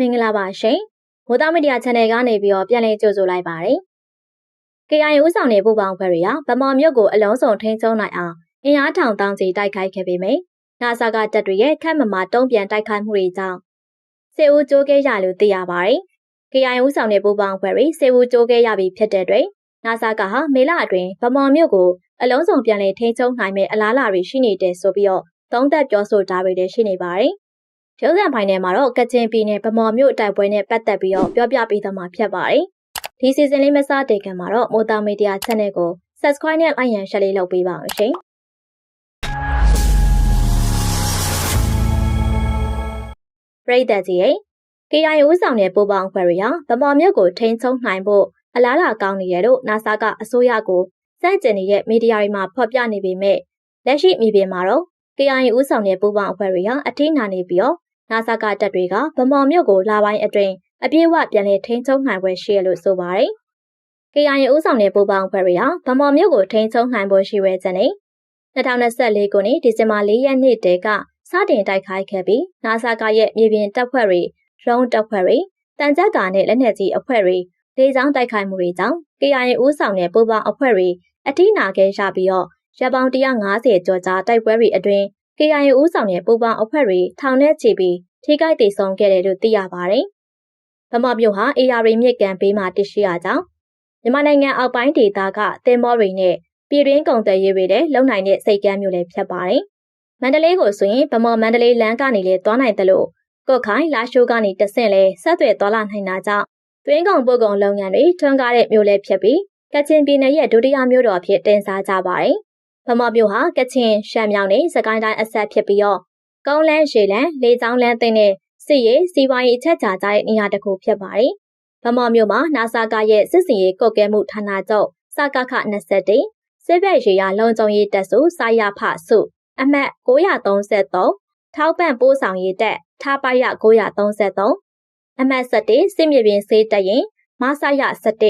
မင်္ဂလာပါရှင်မိုးသားမီဒီယာ channel ကနေပြီးတော့ပြန်လည်ကြိုဆိုလိုက်ပါတယ် KIA ဦးဆောင်တဲ့ပူပေါင်းဖွဲ့တွေကဗမော်မြို့ကိုအလုံးစုံထိန်းချုပ်နိုင်အောင်အင်အားထောင်တောင်းစီတိုက်ခိုက်ခဲ့ပေမယ့်နာဆာကတပ်တွေရဲ့ခက်မမတုံးပြန်တိုက်ခိုက်မှုတွေကြောင့်စေဦးကျိုးခဲ့ရလို့သိရပါတယ် KIA ဦးဆောင်တဲ့ပူပေါင်းဖွဲ့တွေစေဦးကျိုးခဲ့ရပြီဖြစ်တဲ့အတွက်နာဆာကဟာမေလအတွင်းဗမော်မြို့ကိုအလုံးစုံပြန်လည်ထိန်းချုပ်နိုင်မဲ့အလားအလာတွေရှိနေတယ်ဆိုပြီးတော့သုံးသပ်ပြောဆိုတာတွေလည်းရှိနေပါတယ် ရုပ်သံဖိုင်ထဲမှာတော့ကချင်ပြည်နယ်ဗမော်မြို့တိုက်ပွဲနဲ့ပတ်သက်ပြီးတော့ပြောပြပေးသွားမှာဖြစ်ပါတယ်။ဒီစီဇန်လေးမစတဲ့ခင်မှာတော့မိုတာမီဒီယာ channel ကို subscribe နဲ့ like ရန် share လေးလုပ်ပေးပါအောင်ရှင်။ပရိသတ်ကြီးရဲ့ KIA ဦးဆောင်တဲ့ပူပေါင်းဖွဲ့တွေဟာဗမော်မြို့ကိုထိန်းချုပ်နိုင်ဖို့အလားအလာကောင်းနေရလို့ NASA ကအစိုးရကိုစန့်ကျင်နေတဲ့မီဒီယာတွေမှာဖော်ပြနေပေမဲ့လက်ရှိမြေပြင်မှာတော့ KIA ဦးဆောင်တဲ့ပူပေါင်းအဖွဲ့တွေဟာအထင်းနာနေပြီးတော့ နာဆာကတပ်တွေကဗမော်မြို့ကိုလာပိုင်းအတွင်းအပြည့်အဝပြန်လည်ထိန်းချုပ်နိုင်ပွဲရှိရလို့ဆိုပါတယ်။ KIA ဦးဆောင်တဲ့ပူပေါင်းအဖွဲ့တွေဟာဗမော်မြို့ကိုထိန်းချုပ်နိုင်ဖို့ရှိဝဲချက်နဲ့2024ခုနှစ်ဒီဇင်ဘာ4ရက်နေ့တည်းကစတင်တိုက်ခိုက်ခဲ့ပြီးနာဆာကရဲ့မြေပြင်တပ်ဖွဲ့တွေရုံးတပ်ဖွဲ့တွေတန်ကြပ်ကာနဲ့လက်နက်ကြီးအဖွဲ့တွေဒေချောင်းတိုက်ခိုက်မှုတွေကြောင့် KIA ဦးဆောင်တဲ့ပူပေါင်းအဖွဲ့တွေအထိနာခဲ့ရပြီးတော့ရပ်ပေါင်း150ကျော်ကြာတိုက်ပွဲတွေအတွင်း KIA ဦးဆောင်တဲ့ပူပေါင်းအဖွဲ့တွေထောင်ထဲချီပြီးထိခိုက်ဒေဆုံးခဲ့တယ်လို့သိရပါတယ်။ဗမာမြို့ဟာ AR မြစ်ကန်ဘေးမှာတရှိရကြောင်းမြန်မာနိုင်ငံအောက်ပိုင်းဒေသကတင်မောတွေနဲ့ပြည်တွင်းကုန်သွယ်ရေးတွေလည်းလုံနိုင်တဲ့စိတ်ကမ်းမျိုးလည်းဖြစ်ပါတယ်။မန္တလေးကိုဆိုရင်ဗမာမန္တလေးလမ်းကနေလည်းသွားနိုင်တယ်လို့ကော့ခိုင်လာရှိုးကနေတဆင့်လဲဆက်သွယ်သွားလာနိုင်တာကြောင့်တွင်းကုန်ပို့ကုန်လုပ်ငန်းတွေထွန်းကားတဲ့မြို့လည်းဖြစ်ပြီးကချင်ပြည်နယ်ရဲ့ဒုတိယမြို့တော်ဖြစ်တင်စားကြပါတယ်။ ဗမာမြို့ဟာကချင်ရှမ်းမြောင်နဲ့စကိုင်းတိုင်းအဆက်ဖြစ်ပြီးတော့ကုန်းလန်းရှည်လန်းလေကြောင်းလန်းသိမ်းတဲ့စစ်ရေးစီးပွားရေးအချက်ချာကြတဲ့နေရာတစ်ခုဖြစ်ပါတယ်။ဗမာမြို့မှာနာဆာကရဲ့စစ်စင်ရေးကုတ်ကဲမှုဌာနချုပ်စကခ21စစ်ဘက်ရေယာလုံခြုံရေးတပ်စုစာရဖစုအမှတ်933ထောက်ပံ့ပို့ဆောင်ရေးတပ်ထားပရ933အမှတ်7စစ်မြေပြင်စေးတပ်ရင်မဆရ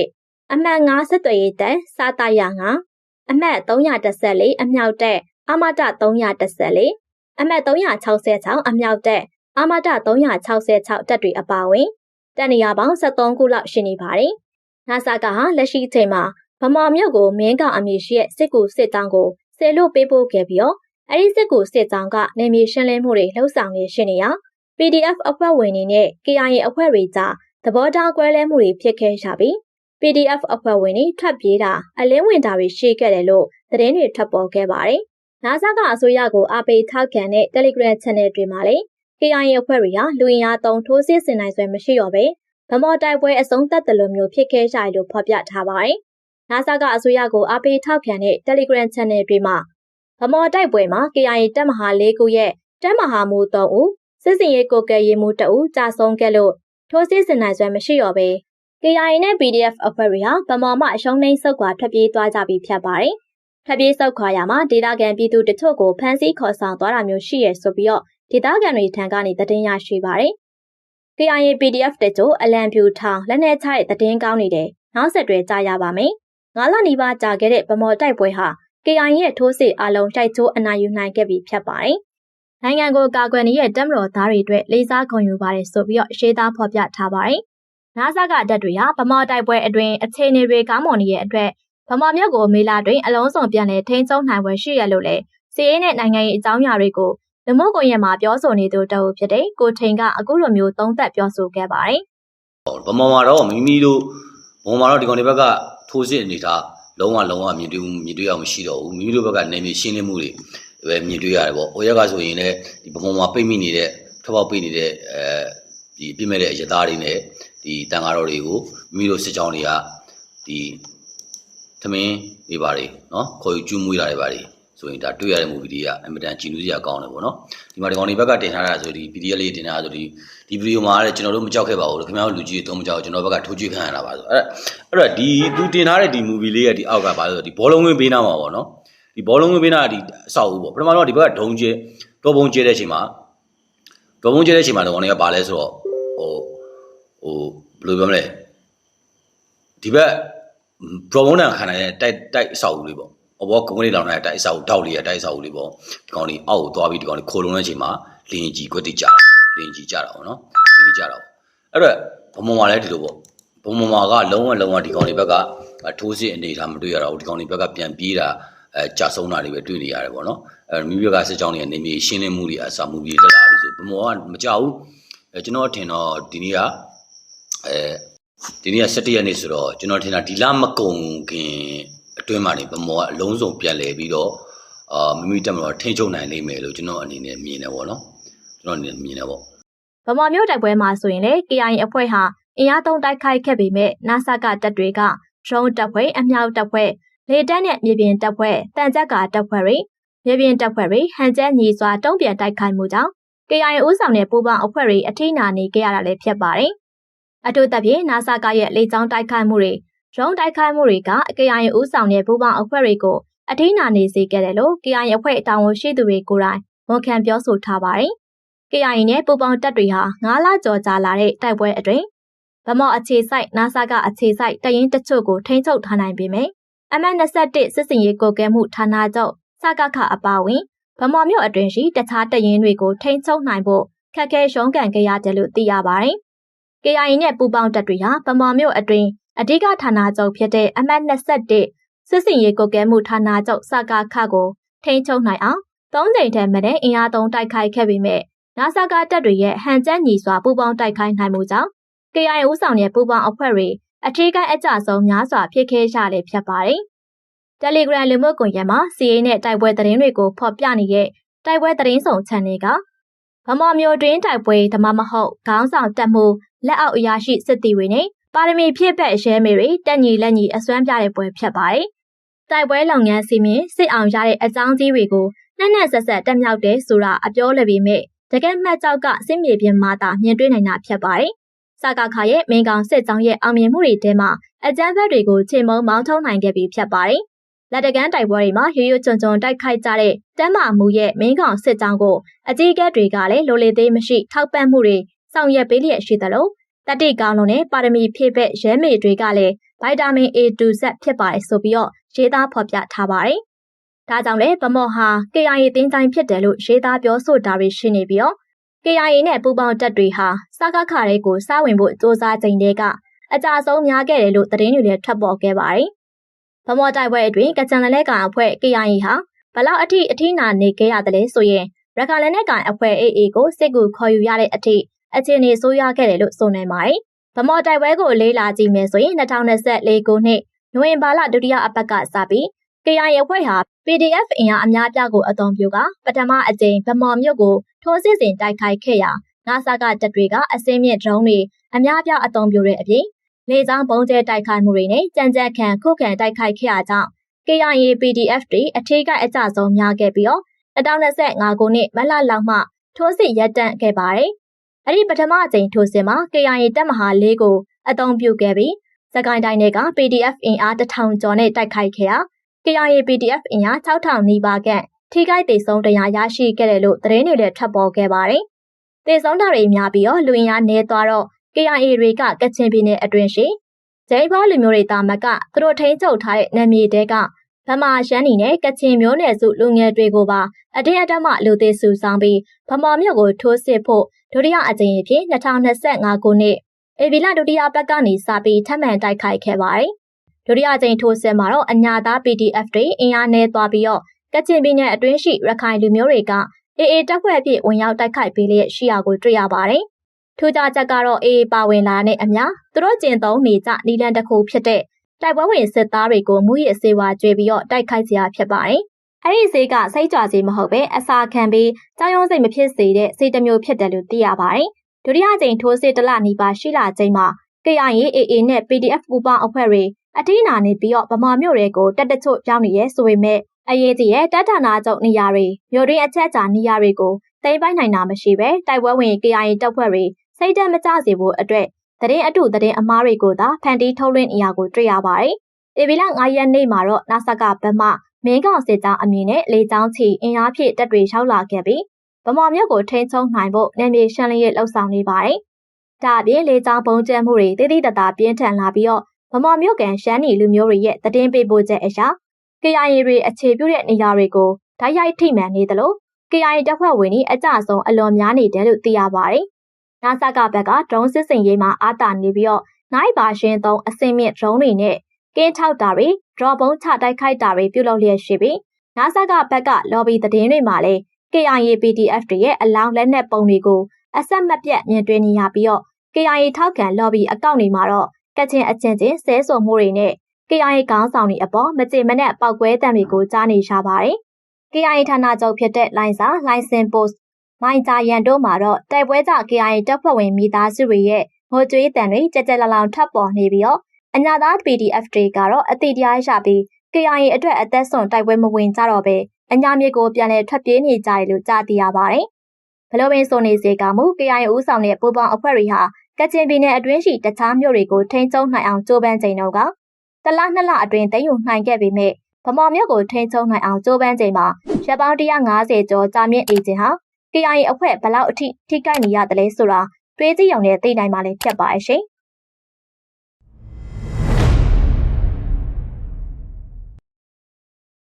7အမှတ်9စစ်သွေးရေးတပ်စာတရ9 အမှတ်314အမြောက်တပ်အမတ314အမှတ်366အမြောက်တပ်အမတ366တပ်တွေအပါအဝင်တပ်နေရာပေါင်း73ခုလောက်ရှိနေပါတယ်။နာဆာကဟာလက်ရှိအချိန်မှာဗမာမြို့ကိုမင်းကောင်အမည်ရှိတဲ့စစ်ကူစစ်တောင်းကိုဆယ်လို့ပေးပို့ခဲ့ပြီးတော့အဲဒီစစ်ကူစစ်တောင်းကနေမြေရှင်းလင်းမှုတွေလှုပ်ဆောင်နေရှိနေရ PDF အဖွဲ့ဝင်တွေနဲ့ KIA အဖွဲ့တွေကြားသဘောထားကွဲလွဲမှုတွေဖြစ်ခဲ့ရပြီး PDF အဖွဲ့ဝင်တွေထွက်ပြေးတာအလင်းဝင်တာတွေရှိခဲ့တယ်လို့သတင်းတွေထွက်ပေါ်ခဲ့ပါတယ်။နာဆာကအစိုးရကိုအားပေးထောက်ခံတဲ့ Telegram Channel တွေမှာလည်း KIA အဖွဲ့တွေဟာလူရင်အားသုံးထိုးစစ်ဆင်နိုင်စွမ်းမရှိတော့ပဲဗမော်တိုက်ပွဲအဆုံးသတ်တယ်လို့မျိုးဖြစ်ခဲ့ကြတယ်လို့ဖော်ပြထားပါတယ်။နာဆာကအစိုးရကိုအားပေးထောက်ခံတဲ့ Telegram Channel တွေမှာဗမော်တိုက်ပွဲမှာ KIA တပ်မဟာ၄ခုရဲ့တပ်မဟာမူ၃ဦးစစ်စင်ရေးကိုကဲရေးမှုတအူကြာဆုံးခဲ့လို့ထိုးစစ်ဆင်နိုင်စွမ်းမရှိတော့ပဲ KIA နဲ့ PDF အဖွဲ့တွေဟာဗမော်မှအရှုံးနှိမ့်ဆုတ်ခွာထွက်ပြေးသွားကြပြီးဖြစ်ပါတယ်။ထွက်ပြေးဆုတ်ခွာရမှာဒေသခံပြည်သူတချို့ကိုဖမ်းဆီးခေါ်ဆောင်သွားတာမျိုးရှိရဆိုပြီးတော့ဒေသခံတွေထံကနေသတင်းရရှိပါတယ်။ KIA PDF တချို့အလံပြူထောင်လက်နက်ချတဲ့သတင်းကောင်းနေတယ်။နောက်ဆက်တွဲကြားရပါမယ်။ငါးလနီးပါးကြာခဲ့တဲ့ဗမော်တိုက်ပွဲဟာ KIA ရဲ့ထိုးစစ်အလုံးတိုက်ချိုးအနိုင်ယူနိုင်ခဲ့ပြီဖြစ်ပါတယ်။နိုင်ငံကိုကာကွယ်နေတဲ့တပ်မတော်သားတွေအတွက်လေးစားဂုဏ်ယူပါတယ်ဆိုပြီးတော့ရှေးသားဖော်ပြထားပါတယ်။ နာဆာကတပ်တွေဟာဗမော်တိုက်ပွဲအတွင်းအခြေအနေတွေကောင်းမွန်နေတဲ့အတွက်ဗမာမြို့ကိုမေလာတွင်အလုံးစုံပြန်လည်ထိန်းချုပ်နိုင်ွယ်ရှိရလို့လေစီးရဲနဲ့နိုင်ငံရေးအကြောင်းအရာတွေကိုလူမှုကွန်ရက်မှာပြောဆိုနေသူတအုပ်ဖြစ်တဲ့ကိုထိန်ကအခုလိုမျိုးသုံးသပ်ပြောဆိုခဲ့ပါတယ်။ဗမာမှာတော့မိမိတို့ဗမာမှာတော့ဒီကောင်တွေဘက်ကထိုးစစ်အနေထားလုံးဝလုံးဝမြင်တွေ့မြင်တွေ့အောင်မရှိတော့ဘူးမိမိတို့ဘက်ကနေမြေရှင်းလင်းမှုတွေပဲမြင်တွေ့ရတယ်ပေါ့။ဟိုရက်ကဆိုရင်လည်းဒီဗမာမှာပိတ်မိနေတဲ့ထွက်ပေါက်ပိတ်နေတဲ့အဲဒီပြစ်မဲ့တဲ့အရသားတွေနဲ့ ဒီတန်ဃာတော်တွေကိုမိမိတို့စစ်ကြောင်းတွေကဒီသမင်းတွေပါတယ်နော်ခေါ်ယူကျူးမွေးတာတွေပါတယ်ဆိုရင်ဒါတွေ့ရတဲ့ movie တွေကအင်မတန်ကြည်နူးစရာကောင်းတယ်ပေါ့နော်ဒီမှာဒီကောင်တွေဘက်ကတင်ထားတာဆိုဒီ PDF လေးတင်ထားတာဆိုဒီဒီဗီဒီယိုမှာလည်းကျွန်တော်တို့မကြောက်ခဲ့ပါဘူးခင်ဗျားတို့လူကြီးတွေတော့မကြောက်ကျွန်တော်ဘက်ကထိုးကြွေးခံရတာပါဆိုအဲ့အဲ့တော့ဒီသူတင်ထားတဲ့ဒီ movie လေးရဲ့ဒီအောက်ကပါဆိုဒီဘောလုံးဝင်းပေးနာမှာပေါ့နော်ဒီဘောလုံးဝင်းပေးနာဒီအဆောက်အဦပေါ့ပထမတော့ဒီဘက်ကဒုံကျဲတော်ပုံကျဲတဲ့အချိန်မှာတော်ပုံကျဲတဲ့အချိန်မှာတော့ကောင်တွေကပါလဲဆိုတော့ ဟိုဟိုဘယ်လိုပြောမလဲဒီဘက် promoter ခံနိုင်တဲ့တိုက်တိုက်အဆောက်အဦလေးပေါ့အဘောကုန်းလေးလောင်တဲ့တိုက်အဆောက်တောက်လေးရဲ့တိုက်အဆောက်လေးပေါ့ဒီကောင်လေးအောက်ကိုသွားပြီးဒီကောင်လေးခိုးလုံးတဲ့အချိန်မှာလင်းကြီးကွက်တိကြတာလင်းကြီးကြတာပေါ့နော်လင်းကြီးကြတာပေါ့အဲ့တော့ဘုံဘုံမှာလည်းဒီလိုပေါ့ဘုံဘုံမှာကလုံးဝလုံးဝဒီကောင်တွေဘက်ကထိုးစစ်အနေထားမတွေ့ရတော့ဘူးဒီကောင်တွေဘက်ကပြန်ပြေးတာအဲကြာဆုံးတာတွေပဲတွေ့နေရတယ်ပေါ့နော်အဲမိမိဘက်ကစစ်ကြောင်းတွေကနေမြေရှင်းလင်းမှုတွေအစာမှုတွေတက်လာပြီဆိုဘုံဘုံကမကြောက်ဘူးအဲကျွန်တော်ထင်တော့ဒီနေ့က အဲဒီနေ့က17ရက်နေ့ဆိုတော့ကျွန်တော်ထင်တာဒီလမကုံခင်အတွင်းမှာနေဘုံဘုံကအလုံးစုံပြန်လဲပြီးတော့အာမိမိတက်မှာထိန်းချုပ်နိုင်လိမ့်မယ်လို့ကျွန်တော်အနေနဲ့မြင်တယ်ပေါ့နော်ကျွန်တော်အနေနဲ့မြင်တယ်ပေါ့ဗမာမျိုးတိုက်ပွဲမှာဆိုရင်လေ KIA အဖွဲ့ဟာအင်အားသုံးတိုက်ခိုက်ခဲ့ပေမဲ့ NASA ကတပ်တွေက drone တပ်ဖွဲ့အမြောက်တပ်ဖွဲ့လေတပ်နဲ့မြေပြင်တပ်ဖွဲ့တန်ကြပ်ကာတပ်ဖွဲ့တွေမြေပြင်တပ်ဖွဲ့တွေဟန်ကျက်ညီစွာတုံ့ပြန်တိုက်ခိုက်မှုကြောင့် KIA ဦးဆောင်တဲ့ပူးပေါင်းအဖွဲ့တွေအထိနာနေကြရတာလည်းဖြစ်ပါတယ်။ အထူးသဖြင့် NASA ကရဲ့လေကြောင်းတိုက်ခိုက်မှုတွေ drone တိုက်ခိုက်မှုတွေက KIA ဦးဆောင်တဲ့ပူးပေါင်းအဖွဲ့တွေကို အထိနာနေစေခဲ့တယ်လို့ KIA အဖွဲ့တာဝန်ရှိသူတွေကိုယ်တိုင် ဝန်ခံပြောဆိုထားပါတယ်။ KIA နဲ့ ပူပေါင်းတပ်တွေဟာ9လကျော်ကြာလာတဲ့ တိုက်ပွဲအတွင်းဗမော့အခြေဆိုင် NASA ကအခြေဆိုင်တရင်တချို့ကို ထိန်းချုပ်ထားနိုင်ပေမယ့် MN21 စစ်စင်ရေးကိုကဲမှုဌာနချုပ် စကခ အပါဝင်ဗမော်မြို့အတွင်းရှိ တခြားတရင်တွေကို ထိန်းချုပ်နိုင်ဖို့ ခက်ခဲရှုံးကန်ခဲ့ရတယ်လို့ သိရပါတယ်။ KIA နဲ့ပူပေါင်းတပ်တွေဟာဗမော်မြို့အတွင်းအဓိကဌာနချုပ်ဖြစ်တဲ့ MN21 စစ်စင်ရေးကိုကဲမှုဌာနချုပ်စကခကိုထိန်းချုပ်နိုင်အောင်၃ချိန်ထက်မနည်းအင်အားသုံးတိုက်ခိုက်ခဲ့ပေမဲ့နာဆာကတပ်တွေရဲ့ဟန်ချက်ညီစွာပူးပေါင်းတိုက်ခိုက်နိုင်မှုကြောင့် KIA ဦးဆောင်တဲ့ပူးပေါင်းအဖွဲ့တွေအထူးကအကြဆုံးများစွာဖြစ်ခဲ့ရလေဖြစ်ပါတယ်။ Telegram လူမှုကွန်ရက်မှာစီးရေးနဲ့တိုက်ပွဲသတင်းတွေကိုဖော်ပြနေတဲ့တိုက်ပွဲသတင်းဆောင် channel က ဗမော်မျိုးတွင်တိုက်ပွဲဓမ္မမဟုတ်ခေါင်းဆောင်တက်မှုလက်အောက်အရာရှိစစ်တီတွေနဲ့ပါရမီဖြစ်ဘက်ရဲမေတွေတက်ညီလက်ညီအစွမ်းပြတဲ့ပွဲဖြစ်ပါတယ်။တိုက်ပွဲလုပ်ငန်းစီမင်းစစ်အောင်ရတဲ့အကြောင်းကြီးတွေကိုနှက်နှက်ဆက်ဆက်တက်မြောက်တယ်ဆိုတာအပြောလည်းပေမဲ့တကယ်မှတ်ကြောက်ကစစ်မြေပြင်မှာသာမြင်တွေ့နိုင်တာဖြစ်ပါတယ်။စကားခါရဲ့မင်းကောင်စစ်ကြောင်းရဲ့အောင်မြင်မှုတွေထဲမှာအကြမ်းဖက်တွေကိုချိန်မုံမောင်းထုံးနိုင်ခဲ့ပြီဖြစ်ပါတယ်။ လက်တကန်းတိုက်ပွဲတွေမှာရွရွချွန်ချွန်တိုက်ခိုက်ကြတဲ့တမ်းမာမှုရဲ့မင်းကောင်စစ်ကြောင်းကိုအကြီးအကဲတွေကလည်းလိုလေသေးမရှိထောက်ပံ့မှုတွေဆောင်ရွက်ပေးလျက်ရှိသလိုတတိကောင်းလုံးနဲ့ပါရမီဖြည့်ဘက်ရဲမေတွေကလည်းဗိုက်တာမင် A2 ဆက်ဖြစ်ပါတယ်ဆိုပြီးတော့ရေးသားဖော်ပြထားပါတယ်။ဒါကြောင့်လည်းဗမော်ဟာ KIA တင်းတိုင်းဖြစ်တယ်လို့ရေးသားပြောဆိုတာတွေရှိနေပြီးတော့ KIA နဲ့ပူးပေါင်းတပ်တွေဟာစကားခါတွေကိုစဝင်ဖို့စ조사ချိန်တည်းကအကြဆုံးများခဲ့တယ်လို့သတင်းတွေလည်းထွက်ပေါ်ခဲ့ပါတယ်။ ဗမော်တိုက်ပွဲအတွင်းကကြံလက်နက်ကောင်အဖွဲ့ KIA ဟာဘလောက်အထိအထိနာနေခဲ့ရတယ်လဲဆိုရင်ရခိုင်လက်နက်ကောင်အဖွဲ့ AA ကိုစစ်ကူခေါ်ယူရတဲ့အထိအခြေအနေဆိုးရွားခဲ့တယ်လို့ဆိုနိုင်ပါတယ်။ဗမော်တိုက်ပွဲကိုလေးလာကြည့်မယ်ဆိုရင်2024ခုနှစ်နိုဝင်ဘာလဒုတိယအပတ်ကစပြီး KIA အဖွဲ့ဟာ PDF အင်အားအများပြားကိုအသုံးပြုကပထမအကြိမ်ဗမော်မြို့ကိုထိုးစစ်ဆင်တိုက်ခိုက်ခဲ့ရာနာဆာကတပ်တွေကအစင်းမြင့်ဒရုန်းတွေအများပြားအသုံးပြုတဲ့အပြင် လေကြောင်းပုံကျဲတိုက်ခိုက်မှုတွေနဲ့ကြံကြက်ခံခုခံတိုက်ခိုက်ခဲ့ရကြောင်း KIA PDF တွေအထည်ကအကြဆုံးများခဲ့ပြီးတော့2025ခုနှစ်မလလောက်မှထိုးစစ်ရပ်တန့်ခဲ့ပါတယ်။အဲ့ဒီပထမအကြိမ်ထိုးစစ်မှာ KIA တပ်မဟာ၄ကိုအသုံးပြုခဲ့ပြီးစကိုင်းတိုင်းက PDF အင်အား1000ကျော်နဲ့တိုက်ခိုက်ခဲ့ရာ KIA PDF အင်အား6000နီးပါးခန့်ထိခိုက်ဒေဆုံးတရားရရှိခဲ့တယ်လို့သတင်းတွေလည်းထွက်ပေါ်ခဲ့ပါတယ်။ဒေဆုံးတာတွေများပြီးတော့လူအင်အားနည်းသွားတော့ KIA တွေကကချင်ပြည်နယ်အတွင်းရှိဂျိမ်းဘောလူမျိုးတွေတာမကသူတို့ထိန်းချုပ်ထားတဲ့နယ်မြေတဲကဗမာရှမ်းနီနဲ့ကချင်မျိုးနယ်စုလူငယ်တွေကိုပါအတင်းအဓမ္မလူသေးစုဆောင်ပြီးဗမာမြို့ကိုထိုးစစ်ဖို့ဒုတိယအကြိမ်အဖြစ်2025ခုနှစ်ဧပြီလဒုတိယပတ်ကနေစပြီးထပ်မံတိုက်ခိုက်ခဲ့ပါတယ်။ဒုတိယကြိမ်ထိုးစစ်မှာတော့အညာသား PDF တွေအင်အားနည်းသွားပြီးတော့ကချင်ပြည်နယ်အတွင်းရှိရခိုင်လူမျိုးတွေကအေအေတပ်ဖွဲ့အဖြစ်ဝင်ရောက်တိုက်ခိုက်ပေးလျက်ရှိရာကိုတွေ့ရပါတယ်။ ထူးခြားချက်ကတော့အေအေပါဝင်လာတဲ့အမျှသူတို့ကျင်သုံးနေကြနီလန်တစ်ခုဖြစ်တဲ့တိုက်ပွဲဝင်စစ်သားတွေကိုမူရစ်စေဝါကျွေးပြီးတော့တိုက်ခိုက်စရာဖြစ်ပါတယ်။အဲ့ဒီဈေးကစိတ်ကြွစေမဟုတ်ပဲအစာခံပြီးကြောင်ရုံးစိတ်မဖြစ်စေတဲ့စိတ်တစ်မျိုးဖြစ်တယ်လို့သိရပါတယ်။ဒုတိယကြိမ်ထိုးစစ်တလနီးပါရှိလာချိန်မှာ KIA AA နဲ့ PDF ပူပေါင်းအဖွဲ့တွေအထိနာနေပြီးတော့ဗမာမြို့တွေကိုတက်တချို့ပြောင်းနေရဲဆိုပေမဲ့အရေးကြီးရဲ့တပ်ဌာနချုပ်နေရာတွေမြို့ရင်းအချက်အချာနေရာတွေကိုသိမ်းပိုက်နိုင်တာမရှိပဲတိုက်ပွဲဝင် KIA တပ်ဖွဲ့တွေ စိတ်တက်မကြစေဖို့အတွက်တရင်အတုတရင်အမားတွေကိုသာဖန်တီးထုတ်လွှင့်နေရကိုတွေ့ရပါတယ်။ဧပြီလ9ရက်နေ့မှာတော့နာဆကဗမမင်းကောင်စစ်ကြောင်းအမည်နဲ့လေကြောင်းချီအင်အားဖြည့်တပ်တွေရောက်လာခဲ့ပြီးဗမာမြို့ကိုထိန်းချုပ်နိုင်ဖို့နယ်မြေရှင်းလင်းရေးလှုပ်ဆောင်နေပါတယ်။ဒါအပြင်လေကြောင်းပုံကျဲမှုတွေတည်တည်တသာပြင်းထန်လာပြီးတော့ဗမာမြို့ကန်ရှမ်းနီလူမျိုးတွေရဲ့တည်င်းပေးပို့ချက်အရာ KIA တွေအခြေပြုတဲ့နေရာတွေကိုဓာတ်ရိုက်ထိမှန်နေသလို KIA တပ်ဖွဲ့ဝင်တွေအကြဆုံးအလွန်များနေတယ်လို့သိရပါတယ်။ နာဆာကဘက်ကဒရုန်းစစ်စင်ရေးမှာအာတာနေပြီးတော့နိုင်ပါရှင်သုံးအစင်မြင့်ဒရုန်းတွေနဲ့ကင်းထောက်တာတွေဒရော့ဘုံချတိုက်ခိုက်တာတွေပြုလုပ်လျက်ရှိပြီးနာဆာကဘက်က lobby သတင်းတွေမှာလည်း KIA PDF တွေရဲ့အလောင်းလက်နက်ပုံတွေကိုအဆက်မပြတ်မြင်တွေ့နေရပြီးတော့ KIA ထောက်ခံ lobby အကောင့်တွေမှာတော့ကချင်အချင်းချင်းဆဲဆိုမှုတွေနဲ့ KIA ခေါင်းဆောင်တွေအပေါ်မကြေမနက်ပောက်ကွဲတံတွေကိုကြားနေရပါတယ်။ KIA ဌာနချုပ်ဖြစ်တဲ့လိုင်စာလိုင်စင်ပို့စ် မိုင်ဂျာရန်တို့မှာတော့တိုက်ပွဲကြ KIA တပ်ဖွဲ့ဝင်မိသားစုတွေရဲ့ငိုကြွေးတံတွေကြကြလလောင်ထပ်ပေါ်နေပြီးတော့အညာသား PDF တွေကတော့အတိတရားရပြီး KIA အတွက်အသက်ဆုံးတိုက်ပွဲမဝင်ကြတော့ပဲအညာမြေကိုပြန်လည်ထွက်ပြေးနေကြတယ်လို့ကြားသိရပါတယ်။ဘလို့ပင်ဆိုနေစေကမူ KIA ဦးဆောင်တဲ့ပူပေါင်းအဖွဲ့တွေဟာကချင်ပြည်နယ်အတွင်းရှိတခြားမြို့တွေကိုထိန်းချုပ်နိုင်အောင်ကြိုးပမ်းချိန်တော့ကတလနှစ်လအတွင်းတည်ယူနိုင်ခဲ့ပေမဲ့ဗမော်မြို့ကိုထိန်းချုပ်နိုင်အောင်ကြိုးပမ်းချိန်မှာရပ်ပေါင်း150ကျော်ကြာမြင့်နေခြင်းဟာ KIA အဖွဲ့ဘလောက်အထိထိကိုက်နေရတယ်လဲဆိုတာတွေးကြည့်ရုံနဲ့သိနိုင်မှလည်းဖြစ်ပါရဲ့ရှင်